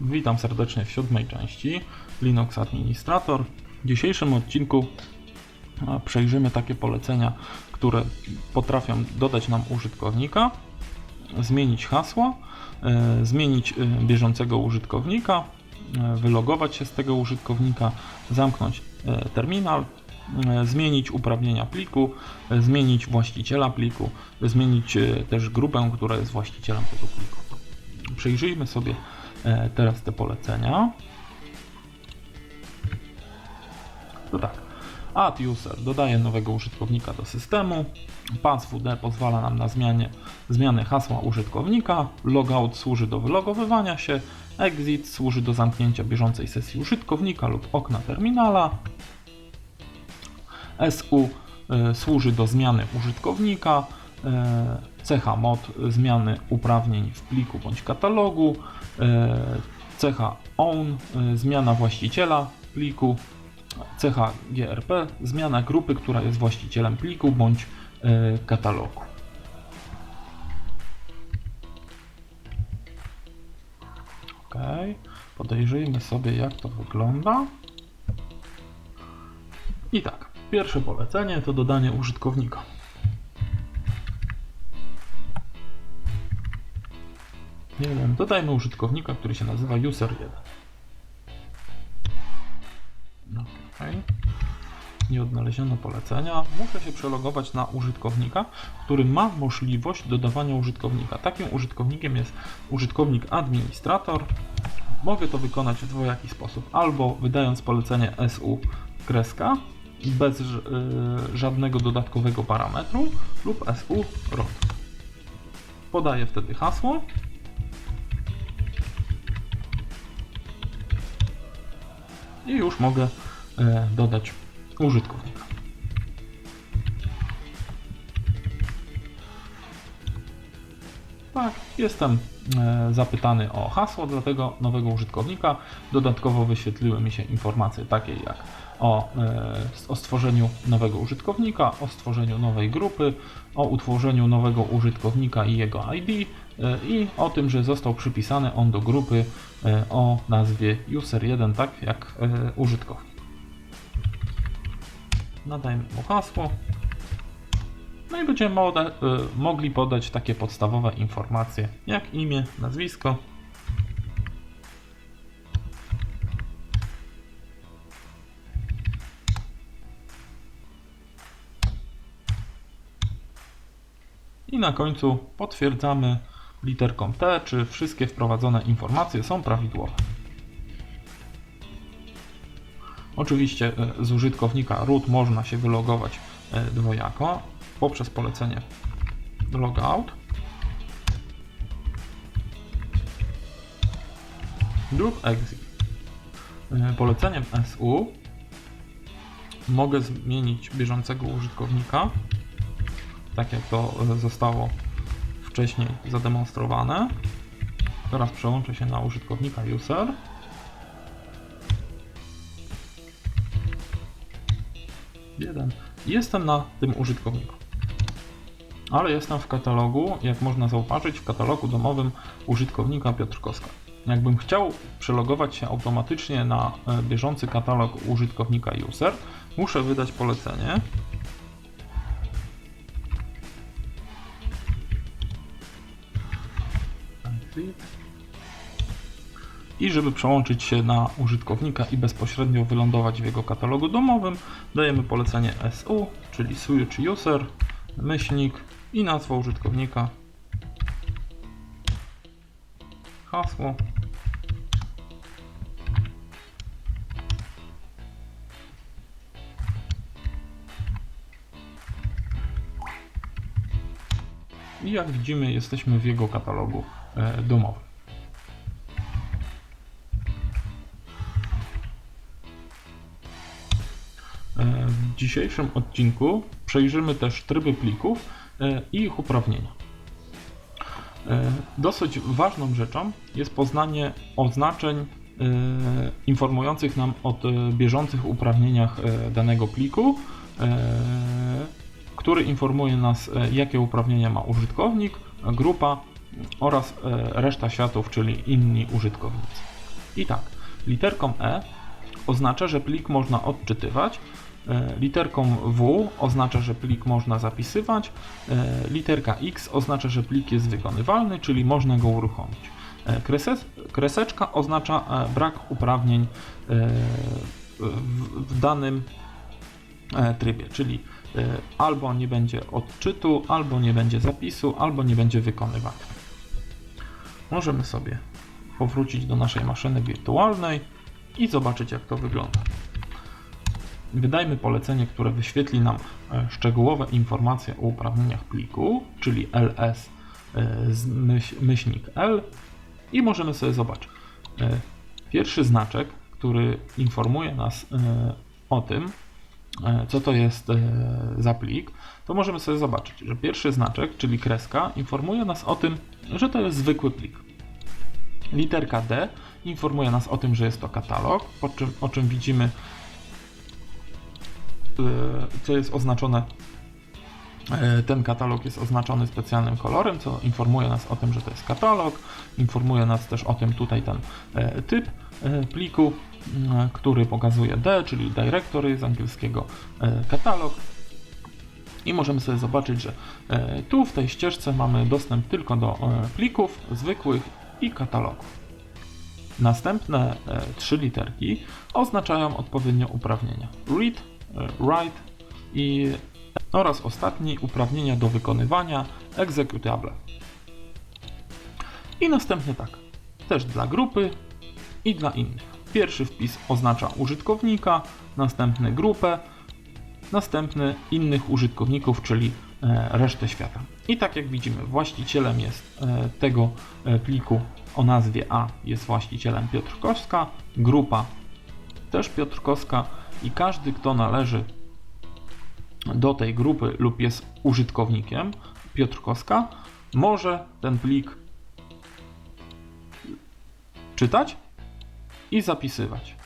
Witam serdecznie w siódmej części Linux Administrator. W dzisiejszym odcinku przejrzymy takie polecenia, które potrafią dodać nam użytkownika, zmienić hasło, e, zmienić e, bieżącego użytkownika, e, wylogować się z tego użytkownika, zamknąć terminal, zmienić uprawnienia pliku, zmienić właściciela pliku, zmienić też grupę, która jest właścicielem tego pliku. Przyjrzyjmy sobie teraz te polecenia. To tak. Add user dodaje nowego użytkownika do systemu. PassWD pozwala nam na zmianie, zmianę hasła użytkownika. Logout służy do wylogowywania się. Exit służy do zamknięcia bieżącej sesji użytkownika lub okna terminala. SU y, służy do zmiany użytkownika. y, Cecha mod zmiany uprawnień w pliku bądź katalogu. Y, Cecha own y, zmiana właściciela pliku. Cecha GRP zmiana grupy, która jest właścicielem pliku bądź y, katalogu. Ok, podejrzyjmy sobie jak to wygląda. I tak, pierwsze polecenie to dodanie użytkownika. Dodajmy użytkownika, który się nazywa user1. Ok. Nie odnaleziono polecenia. Muszę się przelogować na użytkownika, który ma możliwość dodawania użytkownika. Takim użytkownikiem jest użytkownik administrator. Mogę to wykonać w dwojaki sposób. Albo wydając polecenie su kreska bez y, żadnego dodatkowego parametru lub su rod. Podaję wtedy hasło. I już mogę e, dodać użytkownika. Tak, jestem e, zapytany o hasło dla tego nowego użytkownika. Dodatkowo wyświetliły mi się informacje takie jak o, e, o stworzeniu nowego użytkownika, o stworzeniu nowej grupy, o utworzeniu nowego użytkownika i jego ID i o tym, że został przypisany on do grupy e, o nazwie user1, tak jak e, użytkownik. Nadajmy mu hasło. No i będziemy mogli podać takie podstawowe informacje jak imię, nazwisko. I na końcu potwierdzamy literką T, czy wszystkie wprowadzone informacje są prawidłowe. Oczywiście e, z użytkownika root można się wylogować e, dwojako poprzez polecenie logout lub exit. E, Poleceniem su mogę zmienić bieżącego użytkownika, tak jak to zostało wcześniej zademonstrowane. Teraz przełączę się na użytkownika user. Jeden. Jestem na tym użytkowniku. Ale jestem w katalogu, jak można zauważyć, w katalogu domowym użytkownika Piotrkowska. Jakbym chciał przelogować się automatycznie na e, bieżący katalog użytkownika user, muszę wydać polecenie. Żeby przełączyć się na użytkownika i bezpośrednio wylądować w jego katalogu domowym, dajemy polecenie su, czyli switch user, myślnik i nazwa użytkownika, hasło. I jak widzimy, jesteśmy w jego katalogu e, domowym. Dzisiejszym odcinku przejrzymy też tryby plików e, i ich uprawnienia. E, Dosyć ważną rzeczą jest poznanie oznaczeń e, informujących nam o bieżących uprawnieniach danego pliku, który informuje nas, jakie uprawnienia ma użytkownik, grupa oraz reszta światów, czyli inni użytkownicy. I tak, literką E oznacza, że plik można odczytywać, literką W oznacza, że plik można zapisywać, e, literka X oznacza, że plik jest wykonywalny, czyli można go uruchomić. E, kreseczka oznacza e, brak uprawnień e, w, danym e, trybie, czyli e, albo nie będzie odczytu, albo nie będzie zapisu, albo nie będzie wykonywania. Możemy sobie powrócić do naszej maszyny wirtualnej i zobaczyć jak to wygląda. Wydajmy polecenie, które wyświetli nam e, szczegółowe informacje o uprawnieniach pliku, czyli ls e, myślnik l i możemy sobie zobaczyć. E, Pierwszy znaczek, który informuje nas o tym, co to jest za plik, to możemy sobie zobaczyć, że pierwszy znaczek, czyli kreska, informuje nas o tym, że to jest zwykły plik. Literka D informuje nas o tym, że jest to katalog, po czym, o czym widzimy, co jest oznaczone. e, Ten katalog jest oznaczony specjalnym kolorem, co informuje nas o tym, że to jest katalog. Informuje nas też o tym tutaj ten e, typ e, pliku, który pokazuje D, czyli directory z angielskiego e, katalog. I możemy sobie zobaczyć, że e, tu w tej ścieżce mamy dostęp tylko do e, plików zwykłych i katalogów. Następne e, trzy literki oznaczają odpowiednio uprawnienia read, e, write i oraz ostatni uprawnienia do wykonywania executable. I następny tak, też dla grupy i dla innych. Pierwszy wpis oznacza użytkownika, następny grupę, następny innych użytkowników, czyli e, resztę świata. I tak jak widzimy, właścicielem jest e, tego e, pliku o nazwie A jest właścicielem Piotrkowska, grupa też Piotrkowska i każdy, kto należy do tej grupy lub jest użytkownikiem Piotrkowska, może ten plik czytać i zapisywać.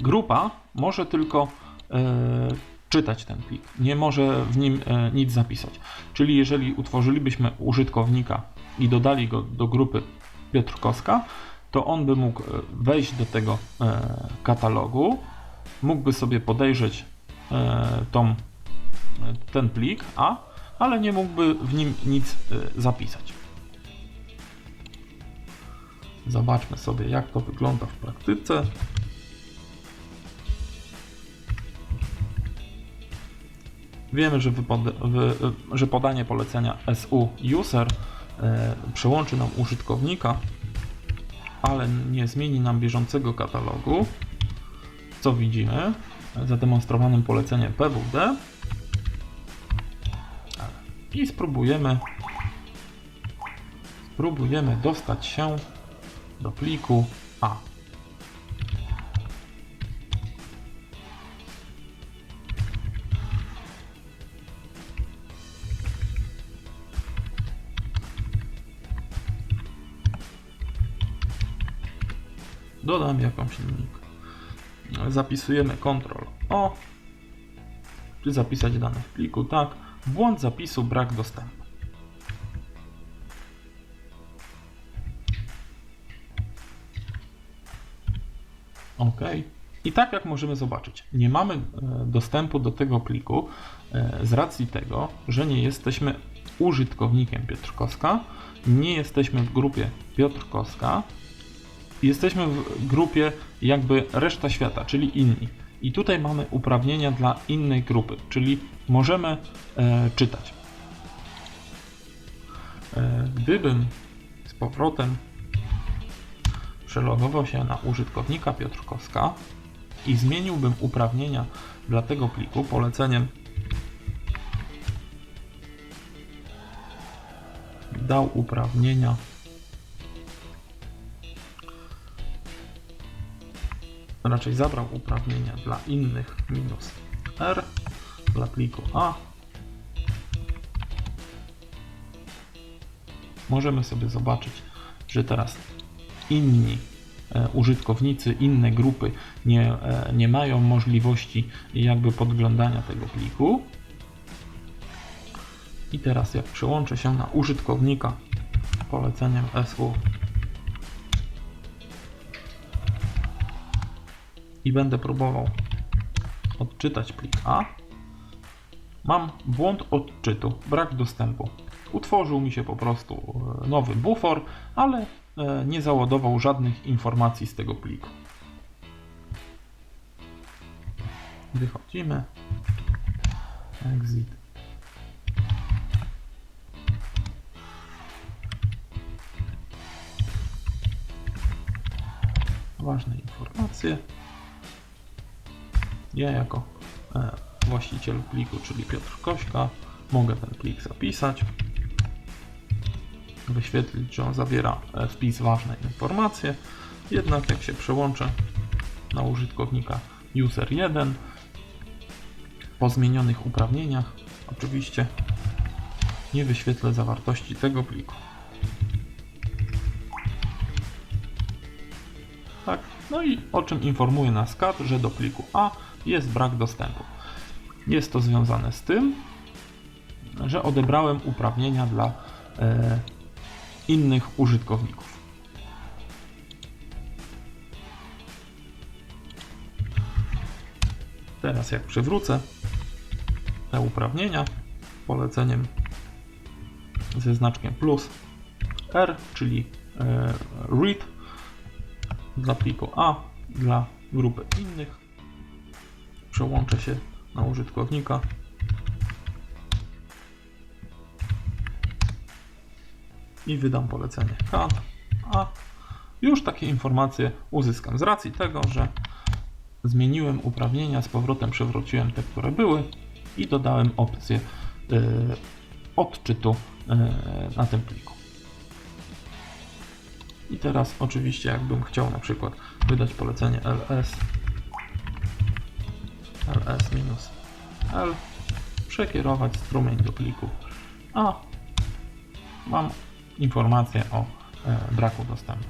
Grupa może tylko e, czytać ten plik, nie może w nim e, nic zapisać. Czyli jeżeli utworzylibyśmy użytkownika i dodali go do grupy Piotrkowska, to on by mógł e, wejść do tego katalogu, mógłby sobie podejrzeć e, tą, e, ten plik A, ale nie mógłby w nim nic e, zapisać. Zobaczmy sobie, jak to wygląda w praktyce. Wiemy, że, że podanie polecenia su user przełączy nam użytkownika, ale nie zmieni nam bieżącego katalogu. Co widzimy? Zademonstrowanym poleceniem pwd. I spróbujemy spróbujemy dostać się do pliku A. Dodam jakąś linijkę. Zapisujemy Ctrl O. Czy zapisać dane w pliku? Tak. Błąd zapisu, brak dostępu. OK. I tak jak możemy zobaczyć, nie mamy e, dostępu do tego pliku e, z racji tego, że nie jesteśmy użytkownikiem Piotrkowska, nie jesteśmy w grupie Piotrkowska, jesteśmy w grupie jakby reszta świata, czyli inni. I tutaj mamy uprawnienia dla innej grupy, czyli możemy e, czytać. E, gdybym z powrotem przelogował się na użytkownika Piotrkowska i zmieniłbym uprawnienia dla tego pliku poleceniem dał uprawnienia raczej zabrał uprawnienia dla innych minus R dla pliku A możemy sobie zobaczyć, że teraz inni e, użytkownicy, inne grupy nie, e, nie mają możliwości jakby podglądania tego pliku. I teraz jak przełączę się na użytkownika poleceniem SU i będę próbował odczytać plik A, mam błąd odczytu, brak dostępu. Utworzył mi się po prostu e, nowy bufor, ale e, nie załadował żadnych informacji z tego pliku. Wychodzimy. Exit. Ważne informacje. Ja jako e, właściciel pliku, czyli Piotr Kośka, mogę ten plik zapisać, wyświetlić, że on zawiera e, wpis ważne informacje. Jednak jak się przełączę na użytkownika user 1 po zmienionych uprawnieniach, oczywiście nie wyświetlę zawartości tego pliku. Tak, no i o czym informuje nas CAD, że do pliku A jest brak dostępu. Jest to związane z tym, że odebrałem uprawnienia dla e, innych użytkowników. Teraz jak przywrócę te uprawnienia poleceniem ze znaczkiem plus R, czyli e, read dla pliku A, dla grupy innych. Przełączę się na użytkownika. I wydam polecenie CAD, a już takie informacje uzyskam z racji tego, że zmieniłem uprawnienia, z powrotem przywróciłem te, które były i dodałem opcję y, odczytu y, na tym pliku. I teraz oczywiście jakbym chciał na przykład wydać polecenie ls ls-l przekierować strumień do pliku. A. Mam informację o e, braku dostępu.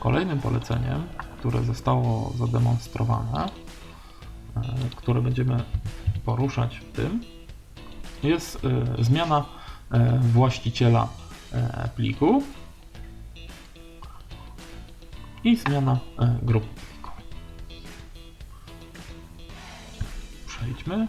Kolejnym poleceniem, które zostało zademonstrowane, e, które będziemy poruszać w tym, jest e, zmiana właściciela pliku i zmiana grupy pliku. Przejdźmy.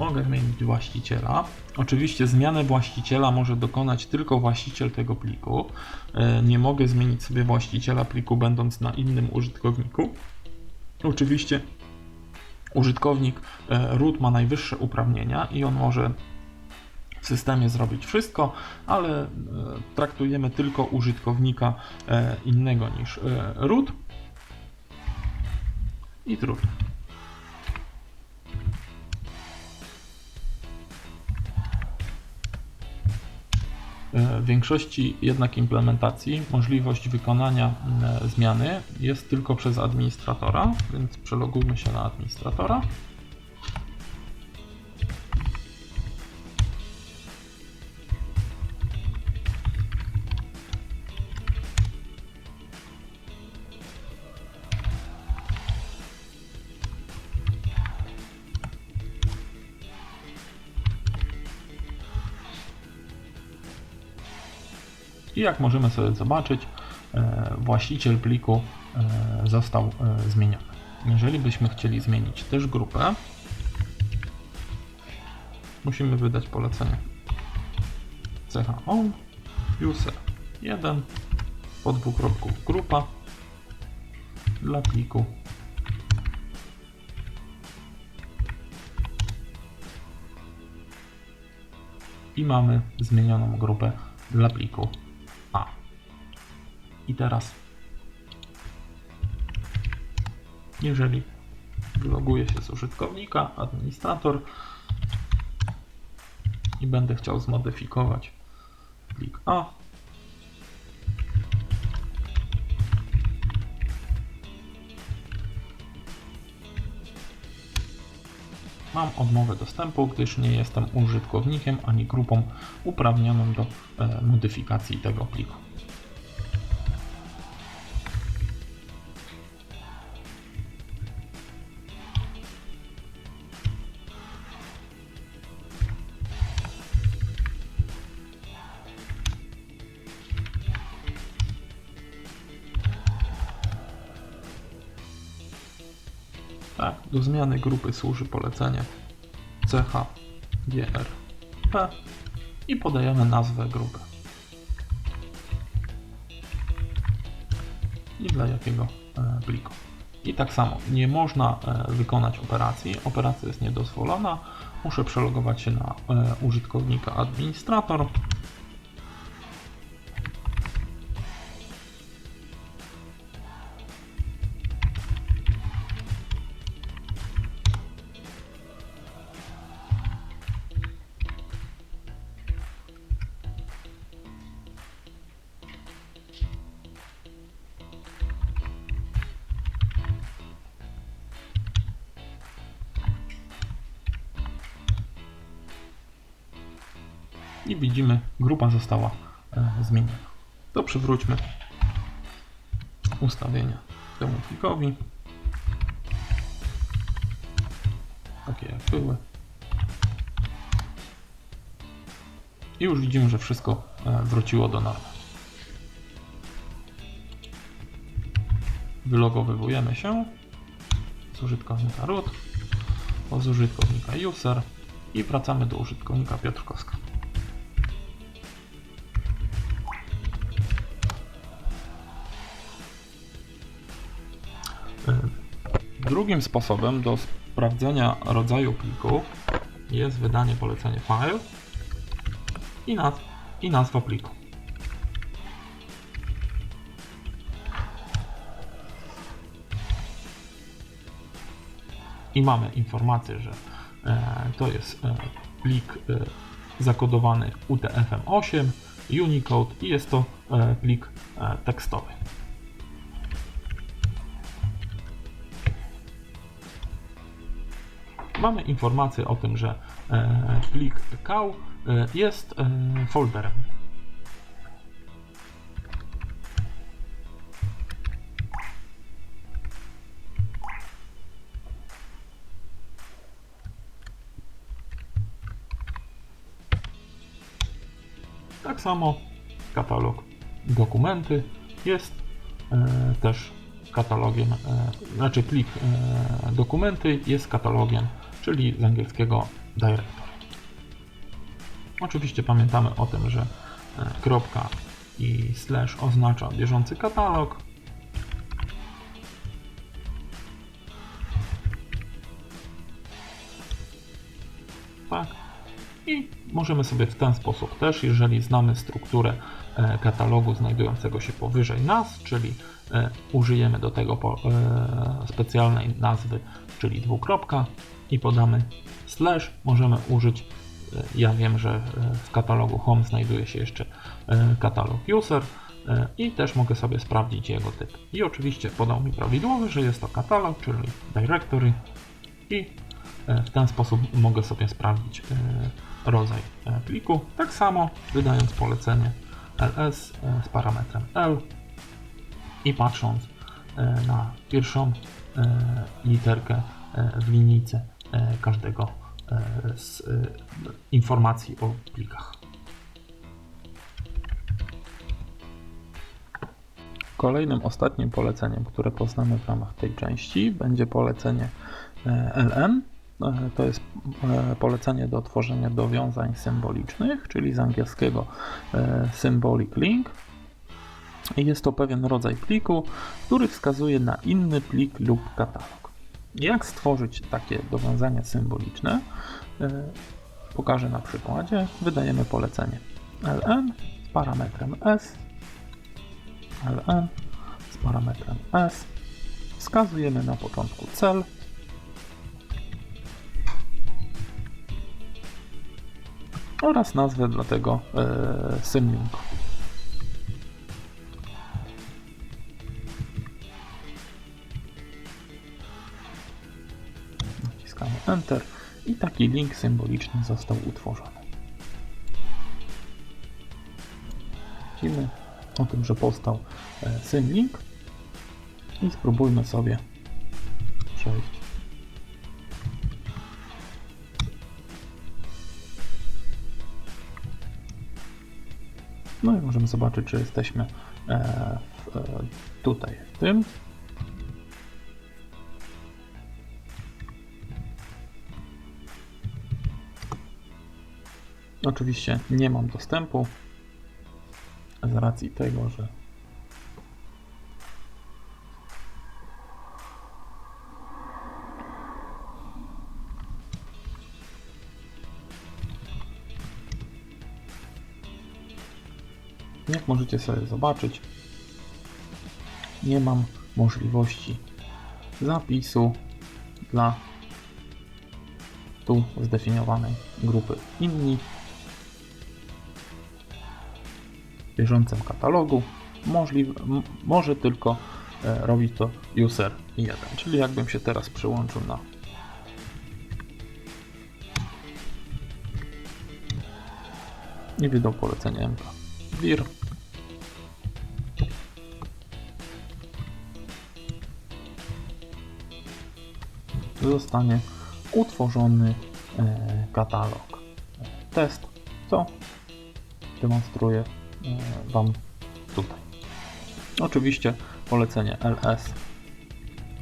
Mogę zmienić właściciela. Oczywiście zmianę właściciela może dokonać tylko właściciel tego pliku. E, Nie mogę zmienić sobie właściciela pliku będąc na innym użytkowniku. Oczywiście użytkownik e, root ma najwyższe uprawnienia i on może w systemie zrobić wszystko, ale e, traktujemy tylko użytkownika e, innego niż root i trudno. W większości jednak implementacji możliwość wykonania e, zmiany jest tylko przez administratora, więc przelogujmy się na administratora. I jak możemy sobie zobaczyć, e, właściciel pliku e, został e, zmieniony. Jeżeli byśmy chcieli zmienić też grupę, musimy wydać polecenie on user 1 po dwukropku grupa dla pliku i mamy zmienioną grupę dla pliku. I teraz, jeżeli wyloguję się z użytkownika, administrator i będę chciał zmodyfikować plik A, Mam odmowę dostępu, gdyż nie jestem użytkownikiem ani grupą uprawnioną do e, modyfikacji tego pliku. Do zmiany grupy służy polecenie chgrp i podajemy nazwę grupy. I dla jakiego e, pliku. I tak samo, nie można e, wykonać operacji. Operacja jest niedozwolona. Muszę przelogować się na e, użytkownika administrator. I widzimy, grupa została e, zmieniona. To przywróćmy ustawienia temu plikowi. Takie jak były. I już widzimy, że wszystko e, wróciło do normy. Wylogowywujemy się z użytkownika root, z użytkownika user i wracamy do użytkownika Piotrkowska. Drugim sposobem do sprawdzenia rodzaju pliku jest wydanie polecenia file i, naz i nazwa pliku. I mamy informację, że e, to jest e, plik e, zakodowany UTF-8, Unicode i jest to plik tekstowy. Mamy informację o tym, że e, plik kał e, jest e, folderem. Tak samo katalog dokumenty jest e, też katalogiem, e, znaczy plik e, dokumenty jest katalogiem, czyli z angielskiego directory. Oczywiście pamiętamy o tym, że e, kropka i slash oznacza bieżący katalog. Tak. I możemy sobie w ten sposób też, jeżeli znamy strukturę e, katalogu znajdującego się powyżej nas, czyli e, użyjemy do tego specjalnej nazwy, czyli dwukropka i podamy slash, możemy użyć, e, ja wiem, że e, w katalogu home znajduje się jeszcze e, katalog user i też mogę sobie sprawdzić jego typ. I oczywiście podał mi prawidłowy, że jest to katalog, czyli directory i w ten sposób mogę sobie sprawdzić rodzaj pliku. Tak samo wydając polecenie ls z parametrem l i patrząc na pierwszą literkę w linijce każdego e, z e, informacji o plikach. Kolejnym, ostatnim poleceniem, które poznamy w ramach tej części, będzie polecenie e, LN. E, To jest e, polecenie do tworzenia dowiązań symbolicznych, czyli z angielskiego e, symbolic link. Jest to pewien rodzaj pliku, który wskazuje na inny plik lub katalog. Jak stworzyć takie dowiązania symboliczne? E, Pokażę na przykładzie. Wydajemy polecenie ln z parametrem s ln z parametrem s. Wskazujemy na początku cel. Oraz nazwę dla tego e, symlinku. I taki link symboliczny został utworzony. Widzimy o tym, że powstał e, symlink i spróbujmy sobie przejść. No i możemy zobaczyć, czy jesteśmy e, w, e, tutaj w tym. Oczywiście nie mam dostępu. Z racji tego, że Jak możecie sobie zobaczyć, nie mam możliwości zapisu dla tu zdefiniowanej grupy. Inni bieżącym katalogu. Możliwe, może tylko e, robić to user 1, czyli jakbym się teraz przyłączył na i wydał polecenie MK wir zostanie utworzony e, katalog. Test, co demonstruję e, Wam tutaj. Oczywiście polecenie ls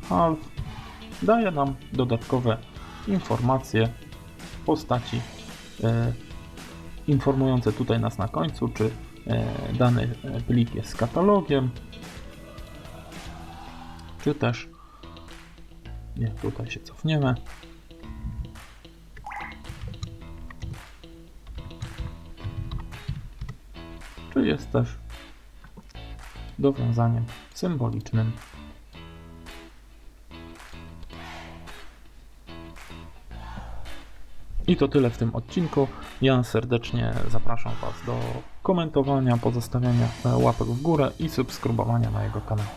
half daje nam dodatkowe informacje w postaci e, informujące tutaj nas na końcu, czy e, dany e, plik jest z katalogiem, czy też nie, tutaj się cofniemy. Czy jest też dowiązaniem symbolicznym. I to tyle w tym odcinku. Ja serdecznie zapraszam Was do komentowania, pozostawiania e, łapek w górę i subskrybowania mojego kanału.